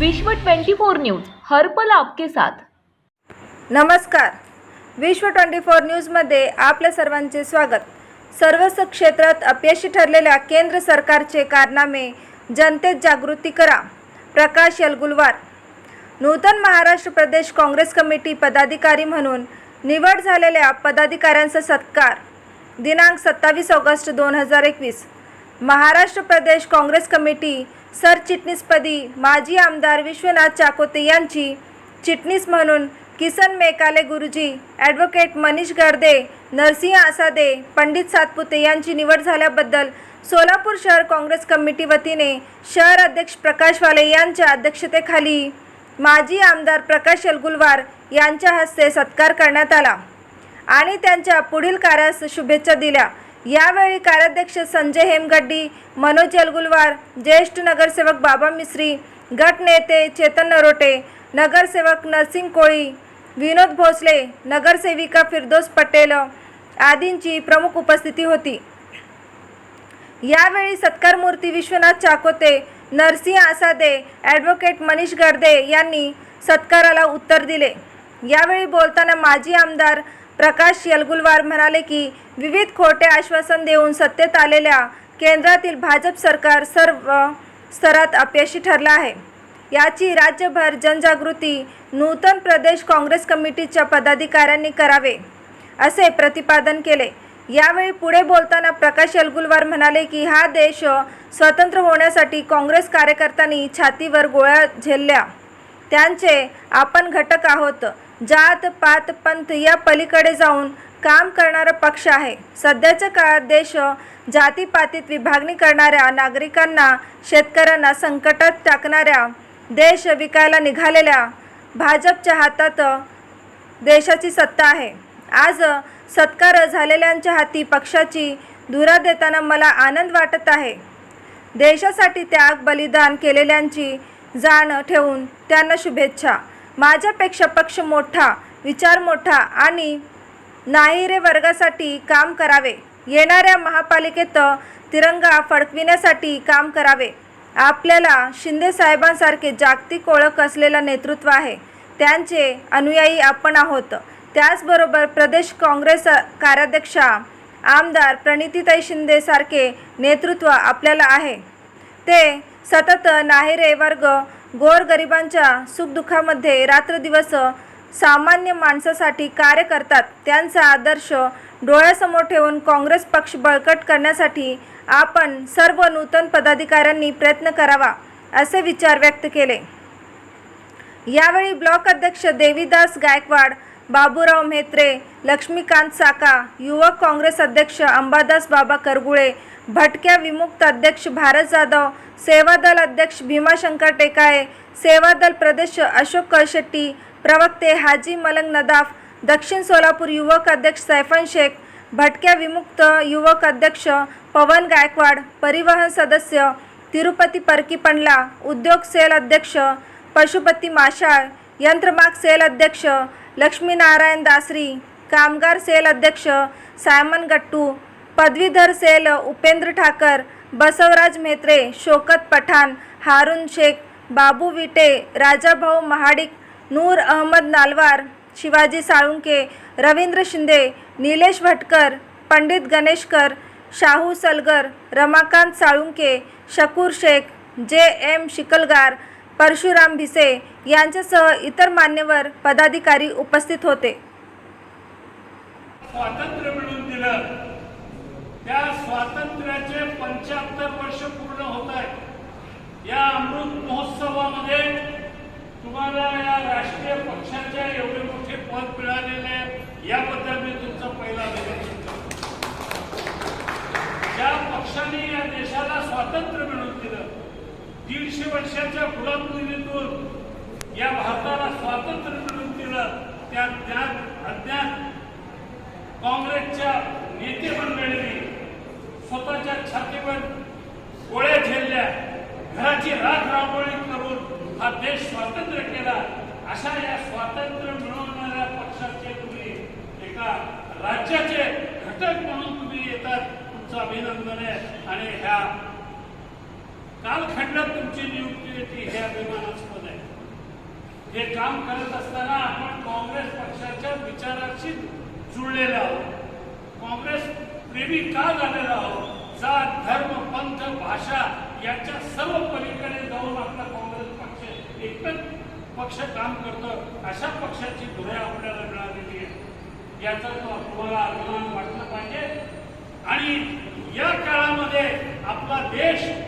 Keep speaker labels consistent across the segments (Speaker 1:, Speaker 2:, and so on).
Speaker 1: विश्व 24 न्यूज हर पल आपके साथ.
Speaker 2: नमस्कार. विश्व ट्वेंटी फोर न्यूजमध्ये आपल्या सर्वांचे स्वागत. सर्वच क्षेत्रात अपयशी ठरलेल्या केंद्र सरकारचे कारनामे जनतेत जागृती करा. प्रकाश यलगुलवार. नूतन महाराष्ट्र प्रदेश काँग्रेस कमिटी पदाधिकारी म्हणून निवड झालेल्या पदाधिकाऱ्यांचा सत्कार. दिनांक सत्तावीस ऑगस्ट दोन हजार एकवीस. महाराष्ट्र प्रदेश काँग्रेस कमिटी सरचिटणीसपदी माजी आमदार विश्वनाथ चाकोते यांची चिटणीस म्हणून किसन मेकाले गुरुजी ॲडव्होकेट मनीष गर्दे नरसिंह आसादे पंडित सातपुते यांची निवड झाल्याबद्दल सोलापूर शहर काँग्रेस कमिटी वतीने शहर अध्यक्ष प्रकाश वाले यांच्या अध्यक्षतेखाली माजी आमदार प्रकाश अलगुलवार यांच्या हस्ते सत्कार करण्यात आला आणि त्यांच्या पुढील कार्यास शुभेच्छा दिल्या. यावेळी कार्याध्यक्ष संजय हेमगड्डी मनोज जलगुलवार ज्येष्ठ नगरसेवक बाबा मिश्री गटनेते चेतन नरोटे नगरसेवक नरसिंग कोळी विनोद भोसले नगरसेविका फिरदोस पटेल आदींची प्रमुख उपस्थिती होती. यावेळी सत्कारमूर्ती विश्वनाथ चाकोते नरसिंह आसादे ॲडव्होकेट मनीष गर्दे यांनी सत्काराला उत्तर दिले. यावेळी बोलताना माजी आमदार प्रकाश यलगुलवार म्हणाले की विविध खोटे आश्वासन देऊन सत्तेत आलेल्या केंद्रातील भाजप सरकार सर्व स्तरात अपयशी ठरलं आहे. याची राज्यभर जनजागृती नूतन प्रदेश काँग्रेस कमिटीच्या पदाधिकाऱ्यांनी करावे असे प्रतिपादन केले. यावेळी पुढे बोलताना प्रकाश यलगुलवार म्हणाले की हा देश स्वतंत्र होण्यासाठी काँग्रेस कार्यकर्त्यांनी छातीवर गोळ्या झेलल्या. त्यांचे आपण घटक आहोत. जात पात पंथ या पलीकडे जाऊन काम करणारा पक्ष आहे. सध्याच्या काळात देश जातीपातीत विभागणी करणाऱ्या नागरिकांना शेतकऱ्यांना संकटात टाकणाऱ्या देश विकायला निघालेल्या भाजपच्या हातात देशाची सत्ता आहे. आज सत्कार झालेल्यांच्या हाती पक्षाची धुरा देताना मला आनंद वाटत आहे. देशासाठी त्याग बलिदान केलेल्यांची जाणं ठेवून त्यांना शुभेच्छा. माझ्यापेक्षा पक्ष मोठा विचार मोठा आणि नाहिरे वर्गासाठी काम करावे. येणाऱ्या महापालिकेत तिरंगा फडकविण्यासाठी काम करावे. आपल्याला शिंदे साहेबांसारखे जागतिक ओळख असलेलं नेतृत्व आहे. त्यांचे अनुयायी आपण आहोत. त्याचबरोबर प्रदेश काँग्रेस कार्याध्यक्षा आमदार प्रणितीताई शिंदेसारखे नेतृत्व आपल्याला आहे. ते सतत नाहेरे वर्ग गोरगरिबांच्या सुखदुःखामध्ये रात्रदिवस सामान्य माणसासाठी कार्य करतात. त्यांचा आदर्श डोळ्यासमोर ठेवून काँग्रेस पक्ष बळकट करण्यासाठी आपण सर्व नूतन पदाधिकाऱ्यांनी प्रयत्न करावा असे विचार व्यक्त केले. यावेळी ब्लॉक अध्यक्ष देवीदास गायकवाड बाबूराव म्हेत्रे लक्ष्मीकांत साका युवक काँग्रेस अध्यक्ष अंबादास बाबा करगुळे भटक्या विमुक्त अध्यक्ष भारत जाधव सेवादल अध्यक्ष भीमाशंकर टेकाळे सेवादल प्रदेश अशोक कळशेट्टी प्रवक्ते हाजी मलंग नदाफ दक्षिण सोलापूर युवक अध्यक्ष सैफन शेख भटक्या विमुक्त युवक अध्यक्ष पवन गायकवाड परिवहन सदस्य तिरुपती परकी पंडला उद्योग सेल अध्यक्ष पशुपती माशाळ यंत्रमाग सेल अध्यक्ष लक्ष्मीनारायण दासरी कामगार सेल अध्यक्ष सायमन गट्टू पदवीधर cell Upendra Thakar Basavaraj Mhetre Shaukat Pathan Haroon Shaikh Babu Vite Rajabhau Mahadik Noor Ahmed Nalwar Shivaji Salunke Ravindra Shinde Nilesh Bhatkar Pandit Ganeshkar Shahu Salgar Ramakant Salunke Shakur Shaikh J M Shikalgar Parshuram Bhise यांच्यासह इतर मान्यवर पदाधिकारी उपस्थित होते.
Speaker 3: स्वातंत्र्य मिळून दिलं. त्या स्वातंत्र्याचे पंच्याहत्तर वर्ष पूर्ण होत आहेत. या अमृत महोत्सवामध्ये तुम्हाला या राष्ट्रीय पक्षाच्या एवढे मोठे पद मिळालेले याबद्दल मी तुमचा पहिला अभिनंदन ज्या पक्षाने या देशाला स्वातंत्र्य मिळवून दिलं दीडशे वर्षाच्या गुलामगिरीतून या भारताला स्वातंत्र्य मिळवून दिलं. त्या ज्ञात अज्ञात काँग्रेसच्या नेते मंडळींनी स्वतःच्या छातीवर गोळ्या झेलल्या. घराची राख राबोळी करून हा देश स्वातंत्र्य केला. अशा या स्वातंत्र्य मिळवणाऱ्या पक्षाचे तुम्ही एका राज्याचे घटक म्हणून तुम्ही येतात. तुमचं अभिनंदन आहे. आणि ह्या कालखंडात तुमची नियुक्ती होती हे अभिमानास्पद आहे. हे काम करत असताना आपण काँग्रेस पक्षाच्या विचाराशी जुळलेलो आहोत. काँग्रेस प्रेमी का झालेलो आहोत? जात धर्म पंथ भाषा याच्या सर्व पलीकडे जाऊन आपला काँग्रेस पक्ष एकच पक्ष काम करतो. अशा पक्षाची धुरे आपल्याला मिळालेली आहे. याचा तो तुम्हाला अभिमान वाटला पाहिजे. आणि या काळामध्ये आपला देश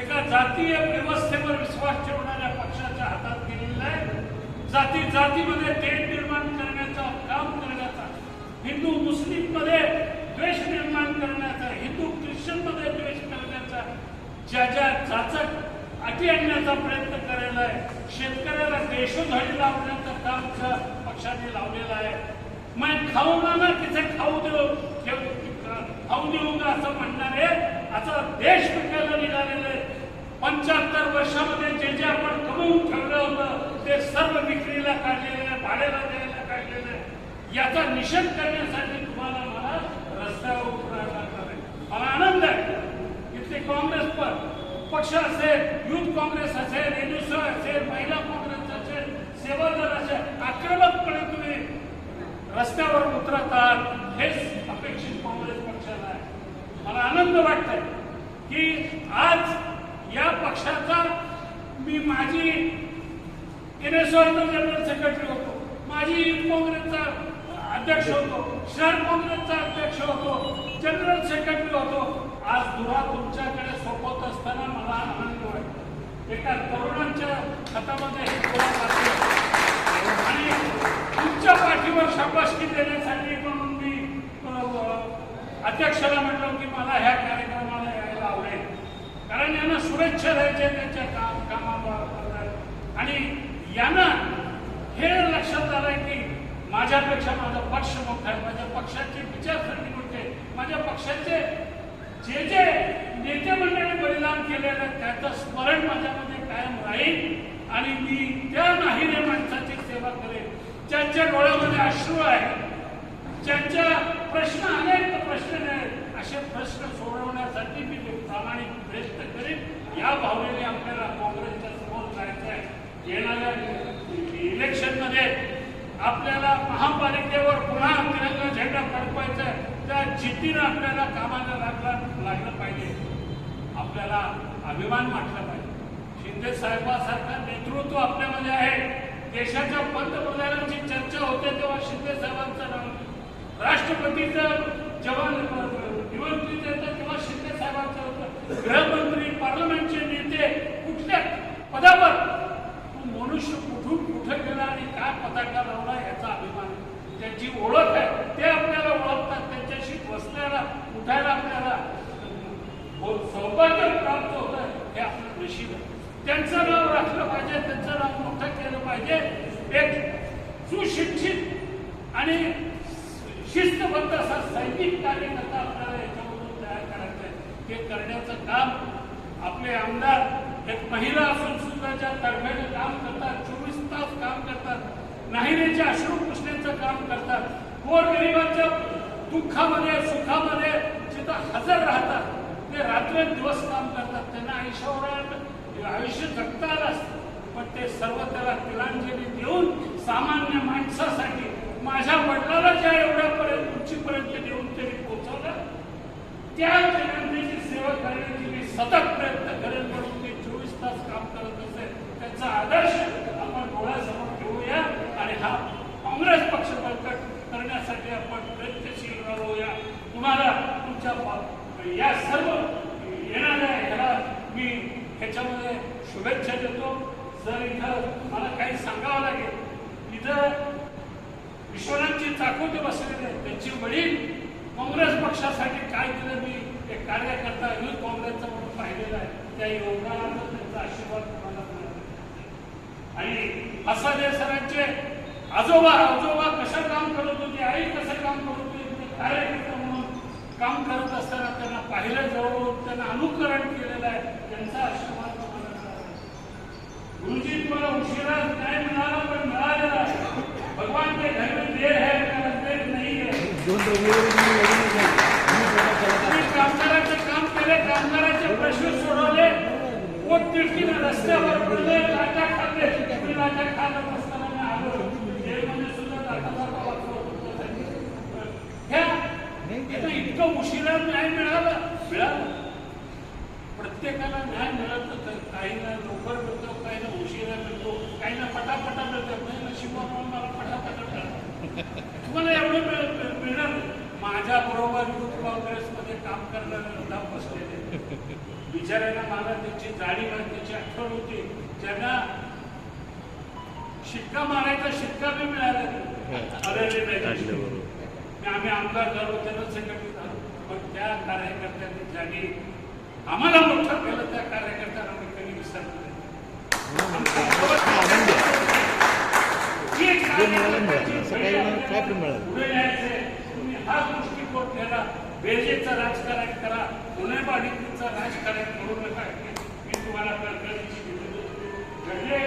Speaker 3: एका जातीय व्यवस्थेवर विश्वास ठेवणाऱ्या पक्षाच्या हातात गेलेला आहे. जाती जातीमध्ये तेढ निर्माण करण्याचा काम करण्याचा हिंदू मुस्लिममध्ये द्वेष निर्माण करण्याचा हिंदू ख्रिश्चनमध्ये द्वेष करण्याचा ज्या ज्या जाचक अटी आणण्याचा प्रयत्न करायला आहे शेतकऱ्याला देशोधडी लावण्याचं काम पक्षाने लावलेलं आहे. मग खाऊ ना तिथे खाऊ देऊ ठेव- खाऊ देऊ असं म्हणणं आता देश विकायला आहे? पंच्याहत्तर वर्षामध्ये जे जे आपण कमवून ठेवलं होतं ते सर्व विक्रीला काढलेलं आहे भाड्याला द्यायला काढलेलं आहे. याचा निषेध करण्यासाठी तुम्हाला मला रस्त्यावर उतरायला लागणार आहे. मला आनंद आहे. इथले काँग्रेस पण पक्ष असेल युथ काँग्रेस असेल एनएसओ असेल महिला काँग्रेस असेल सेवादल असेल आक्रमकपणे तुम्ही रस्त्यावर उतरतात हेच अपेक्षित काँग्रेस पक्षाला आहे मला आनंद वाटतोय की आज या पक्षाचा मी माझी एनएसओचा जनरल सेक्रेटरी होतो माझी युथ काँग्रेसचा अध्यक्ष होतो शहर काँग्रेसचा अध्यक्ष होतो जनरल सेक्रेटरी होतो. आज दुरा तुमच्याकडे सोपवत असताना मला आनंद वाटतो एका तरुणांच्या हातामध्ये हे आणि तुमच्या पाठीवर शाबासकी देण्यासाठी म्हणून मी अध्यक्षाला म्हटलं. मला ह्या कार्यक्रमाला यायला आवडेल. कारण यांना शुभेच्छा द्यायच्या त्यांच्या काम कामाबद्दल आणि यांना हे लक्षात आलंय की माझ्यापेक्षा माझा पक्ष मोठा आहे. माझ्या पक्षाची विचारसरणी मोठी आहे. माझ्या पक्षाचे जे जे नेते मंडळी बलिदान केलेलं आहे त्याचं स्मरण माझ्यामध्ये कायम राहील. आणि मी त्या नाहीरे माणसाची सेवा करेन. ज्यांच्या डोळ्यामध्ये अश्रू आहे ज्यांच्या प्रश्न अनेक प्रश्न आहेत असे प्रश्न सोडवण्यासाठी मी प्रामाणिक प्रयत्न करेन या भावनेने आपल्याला काँग्रेसच्या समोर जायचं आहे येणाऱ्या इलेक्शनमध्ये आपल्याला महापालिकेवर पुन्हा तिरंगा झेंडा फडकवायचा आहे. त्या जिद्दीनं आपल्याला कामाला लागला लागलं पाहिजे. आपल्याला अभिमान वाटला पाहिजे. शिंदे साहेबासारखा नेतृत्व आपल्यामध्ये आहे. देशाच्या पंतप्रधानांची चर्चा होते तेव्हा शिंदे साहेबांचं नाव राष्ट्रपतीचं जेव्हा निवडणुकीत येतं तेव्हा शिंदे साहेबांचं होतं. गृहमंत्री पार्लमेंटचे नेते कुठल्या पदावर तो मनुष्य कुठून कुठे गेला आणि काय पताका लावला याचा अभिमान आहे. त्याची ओळख आहे ते आपल्याला ओळखतात त्यांच्याशी बसण्याला उठायला आपल्याला हो, सौभाग्य प्राप्त होत आहे हे आपलं नशीब आहे त्यांचं नाव राखलं पाहिजे त्यांचं नाव मोठं केलं पाहिजे. एक सुशिक्षित आणि शिस्तबद्ध असा सैनिक कार्यकर्ता आपल्याला याच्यामधून तयार करायचं आहे ते करण्याचं काम आपले आमदार एक महिला असून सुद्धा ज्या तडफेने काम करतात चोवीस तास काम करतात नाहिरेचे अश्रू पुसण्याचं काम करतात गोरगरिबांच्या दुःखामध्ये सुखामध्ये जिथं हजर राहतात ते रात्र दिवस काम करतात. त्यांना आयुष्यावर आयुष्य जगता आलं असतं. पण ते सर्व त्याला तिलांजली देऊन सामान्य माणसासाठी माझ्या वडिलाला ज्या एवढ्यापर्यंत उंचीपर्यंत देऊन त्यांनी पोहोचवलं त्या जनतेची सेवा करण्याची मी सतत प्रयत्न करेन. म्हणून ते चोवीस तास काम करत असेल त्याचा आदर्श आपण डोळ्यासमोर ठेवूया आणि हा काँग्रेस पक्ष बळकट करण्यासाठी आपण प्रयत्नशील राहूया. तुम्हाला तुमच्या या सर्व येणाऱ्या ह्याला मी ह्याच्यामध्ये शुभेच्छा देतो. जर इथं मला काही सांगावं लागेल इथं ईश्वरांची चाकोते बसलेले त्यांची त्यांचे वडील काँग्रेस पक्षासाठी काय केलं मी एक कार्यकर्ता युथ काँग्रेसचा म्हणून पाहिलेला आहे. त्या योगदानाचा त्यांचा आशीर्वाद तुम्हाला मिळाला आणि हसादे सरांचे आजोबा आजोबा कसं काम करत होते आई कसं काम करत होती ते कार्यकर्ता म्हणून काम करत असताना पाहिलं जवळून त्यांना अनुकरण केलेलं आहे. त्यांचा आशीर्वाद गुरुजी तुम्हाला उशिरा न्याय मिळाला पण मिळालेला आहे. भगवान के घर में देर है नहीं है कामगारांचं काम केले कामगारांचे प्रश्न सोडवले. पोट तिडकीने रस्त्यावर पडले लाटा खाल्ले तुम्ही खात असताना मी आलो जेलमध्ये सुद्धा जाता जाता वाचलं होतं. ह्या याला इतकं उशिरा न्याय मिळाला मिळाला. प्रत्येकाला न्याय मिळत तर काहींना लवकर मिळतो काहींना उशिरा मिळतो काहींना पटापटा मिळतात. नाही नशिबामुळे मला पटापटा मिळाला. तुम्हाला एवढं मिळ- मिळ- मिळणार. माझ्या बरोबर युथ काँग्रेसमध्ये काम करणारे लोक बसलेले बिचाऱ्यांना मला त्याची जाणीव आहे त्याची आठवण होती. ज्यांना शिक्का मारायचा शिक्का बी मिळाला अरे. मी आम्ही आमदार झालो त्यांना संघटित झालो पण त्या कार्यकर्त्यांनी ज्यांनी आम्हाला मोठं केलं त्या कार्यकर्त्यांना मी कधी विसरलो पुढे यायचे तुम्ही हा दृष्टिकोन ठेवा बेजेचं राजकारण करा गुन्हेबारीचं राजकारण करू नका. मी तुम्हाला कळकळीची घडले म्हणजे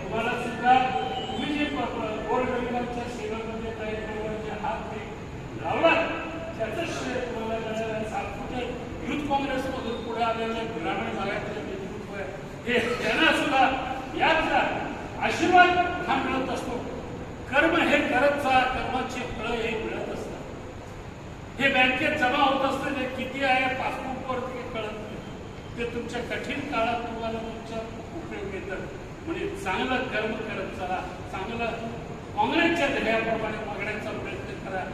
Speaker 3: तुम्हाला सुद्धा तुम्ही जे गोरगरिबांच्या सेवेमध्ये काही हात लावला त्याचं श्रेय तुम्हाला मिळालं युथ काँग्रेसमधून पुढे आलेले ग्रामीण भागातले नेतृत्व हे त्यांना सुद्धा याचा आशीर्वाद हा मिळत असतो. कर्म हे करत जा कर्माचे फळ हे मिळत असतात. हे बँकेत जमा होत असतं ते किती आहे पासबुकवर ते कळत नाही. ते तुमच्या कठीण काळात तुम्हाला तुमच्या उपयोग येतात. म्हणजे चांगलं कर्म करत चला चांगलं काँग्रेसच्या ध्येयाप्रमाणे मागण्याचा प्रयत्न करा.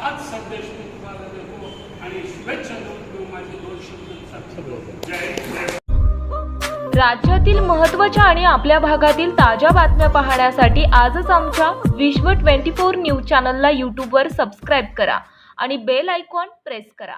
Speaker 3: हाच संदेश मी तुम्हाला देतो आणि शुभेच्छा देऊन मी माझे दोन शब्द. जय
Speaker 1: राज्यातील महत्त्वाच्या आणि आपल्या भागातील ताज्या बातम्या पाहण्यासाठी आजच आमच्या विश्व 24 न्यूज चॅनलला यूट्यूबवर सबस्क्राईब करा आणि बेल आयकॉन प्रेस करा.